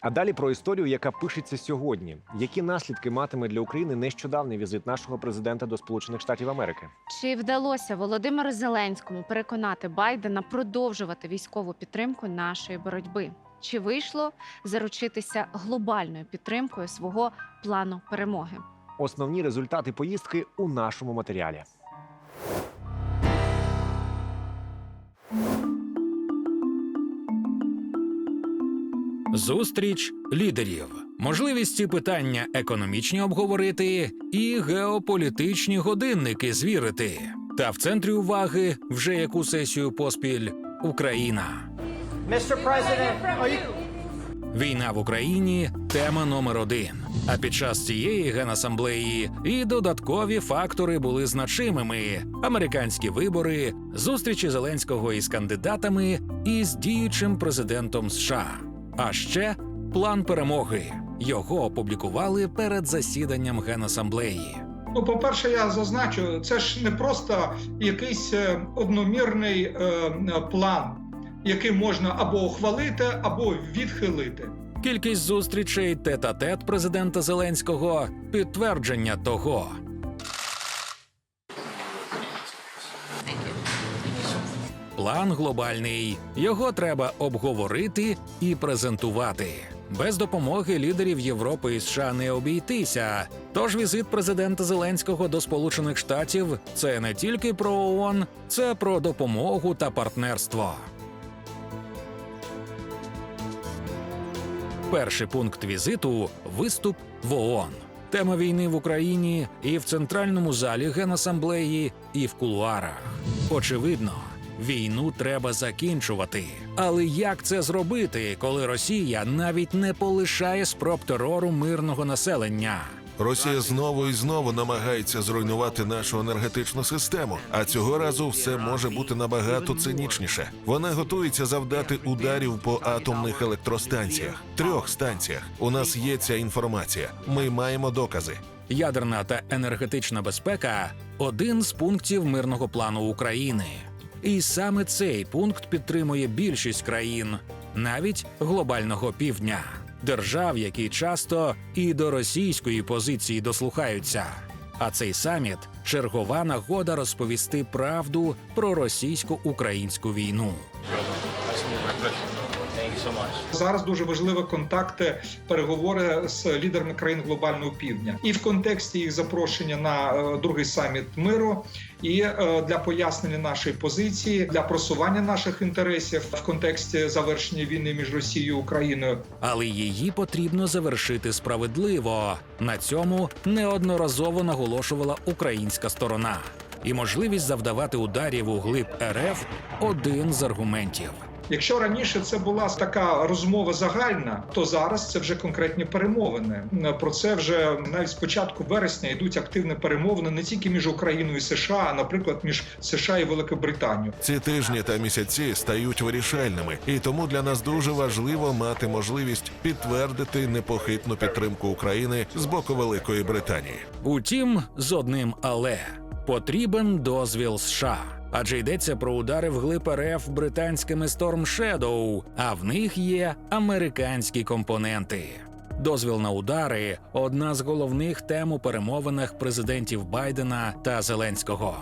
А далі про історію, яка пишеться сьогодні. Які наслідки матиме для України нещодавний візит нашого президента до Сполучених Штатів Америки? Чи вдалося Володимиру Зеленському переконати Байдена продовжувати військову підтримку нашої боротьби? Чи вийшло заручитися глобальною підтримкою свого плану перемоги? Основні результати поїздки у нашому матеріалі. Зустріч лідерів, можливість ці питання економічні обговорити і геополітичні годинники звірити. Та в центрі уваги вже яку сесію поспіль Україна. Війна в Україні тема номер один. А під час цієї генасамблеї і додаткові фактори були значимими: американські вибори, зустрічі Зеленського із кандидатами і з діючим президентом США. А ще план перемоги. Його опублікували перед засіданням генасамблеї. Ну, по-перше, я зазначу, це ж не просто якийсь е, одномірний е, е, план, який можна або ухвалити, або відхилити. Кількість зустрічей тет-а-тет президента Зеленського підтвердження того. План глобальний. Його треба обговорити і презентувати. Без допомоги лідерів Європи і США не обійтися. Тож візит президента Зеленського до Сполучених Штатів це не тільки про ООН, це про допомогу та партнерство. Перший пункт візиту виступ в ООН. Тема війни в Україні і в центральному залі Генасамблеї, і в кулуарах. Очевидно, війну треба закінчувати. Але як це зробити, коли Росія навіть не полишає спроб терору мирного населення? Росія знову і знову намагається зруйнувати нашу енергетичну систему, а цього разу все може бути набагато цинічніше. Вона готується завдати ударів по атомних електростанціях, трьох станціях. У нас є ця інформація. Ми маємо докази. Ядерна та енергетична безпека один з пунктів мирного плану України. І саме цей пункт підтримує більшість країн, навіть глобального півдня, держав, які часто і до російської позиції дослухаються. А цей саміт чергова нагода розповісти правду про російсько-українську війну. Зараз дуже важливі контакти, переговори з лідерами країн глобального півдня, і в контексті їх запрошення на е, другий саміт миру, і е, для пояснення нашої позиції, для просування наших інтересів в контексті завершення війни між Росією і Україною. Але її потрібно завершити справедливо. На цьому неодноразово наголошувала українська сторона. І можливість завдавати ударів у глиб РФ один з аргументів. Якщо раніше це була така розмова загальна, то зараз це вже конкретні перемовини. Про це вже навіть з початку вересня йдуть активні перемовини не тільки між Україною і США, а наприклад між США і Великобританією. Ці тижні та місяці стають вирішальними, і тому для нас дуже важливо мати можливість підтвердити непохитну підтримку України з боку Великої Британії. Утім, з одним але потрібен дозвіл США. Адже йдеться про удари в глиб РФ британськими Storm Shadow, а в них є американські компоненти. Дозвіл на удари одна з головних тем у перемовинах президентів Байдена та Зеленського.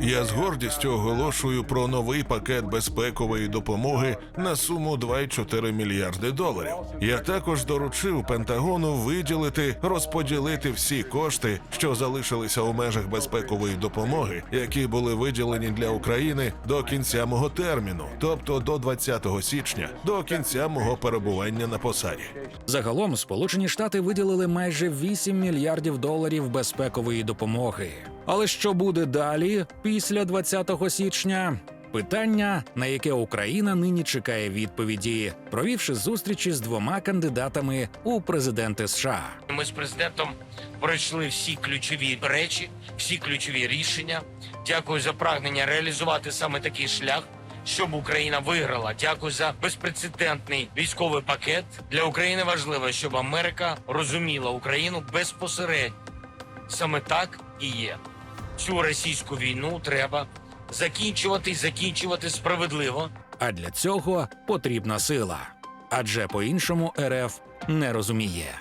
Я з гордістю оголошую про новий пакет безпекової допомоги на суму 2,4 мільярди доларів. Я також доручив Пентагону виділити, розподілити всі кошти, що залишилися у межах безпекової допомоги, які були виділені для України до кінця мого терміну, тобто до 20 січня, до кінця мого перебування на посаді. Загалом Сполучені Штати виділили майже 8 мільярдів доларів безпекової допомоги. Але що буде далі, після 20 січня? Питання, на яке Україна нині чекає відповіді, провівши зустрічі з двома кандидатами у президенти США. Ми з президентом пройшли всі ключові речі, всі ключові рішення. Дякую за прагнення реалізувати саме такий шлях, щоб Україна виграла. Дякую за безпрецедентний військовий пакет. Для України важливо, щоб Америка розуміла Україну безпосередньо. Саме так і є. Цю російську війну треба закінчувати і закінчувати справедливо. А для цього потрібна сила. Адже по-іншому РФ не розуміє.